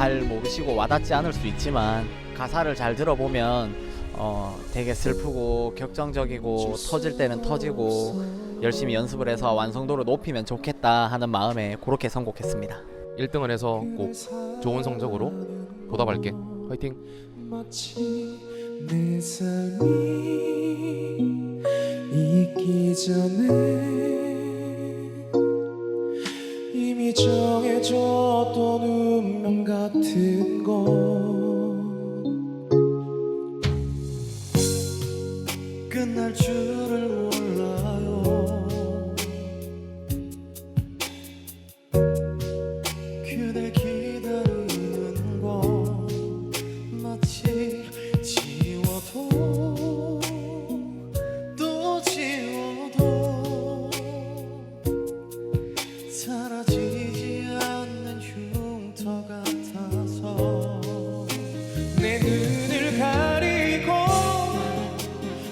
잘 모르시고 와닿지 않을 수 있지만 가사를 잘 들어보면 어, 되게 슬프고 격정적이고 터질 때는 터지고 열심히 연습을 해서 완성도를 높이면 좋겠다 하는 마음에 그렇게 선곡했습니다. 1등을 해서 꼭 좋은 성적으로 보답할게. 화이팅. 마치 내 삶이 잊기 전에 이미 저 같은 거 끝날 줄을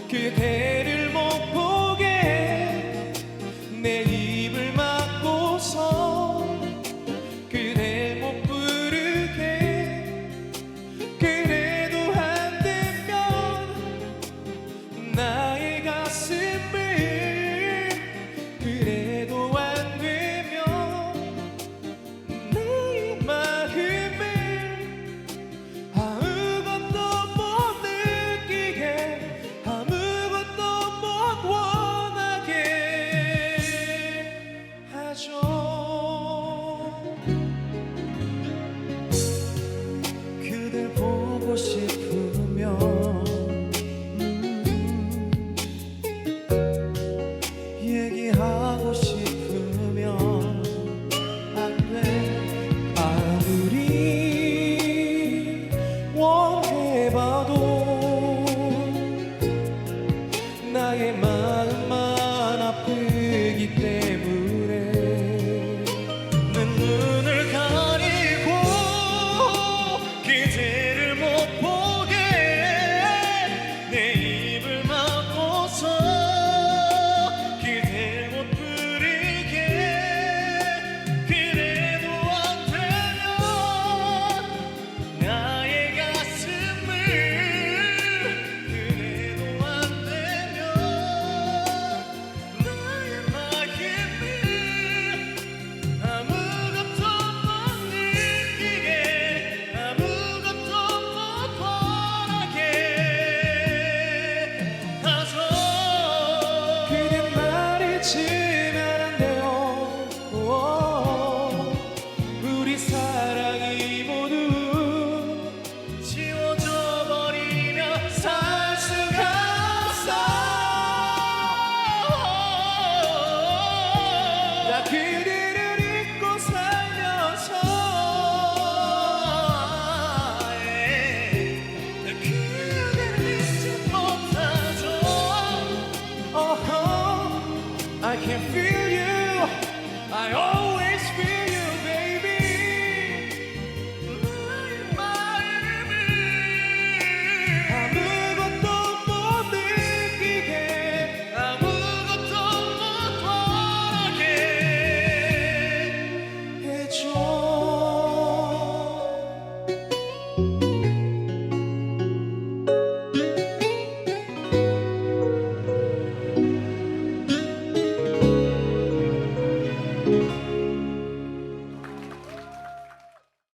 그대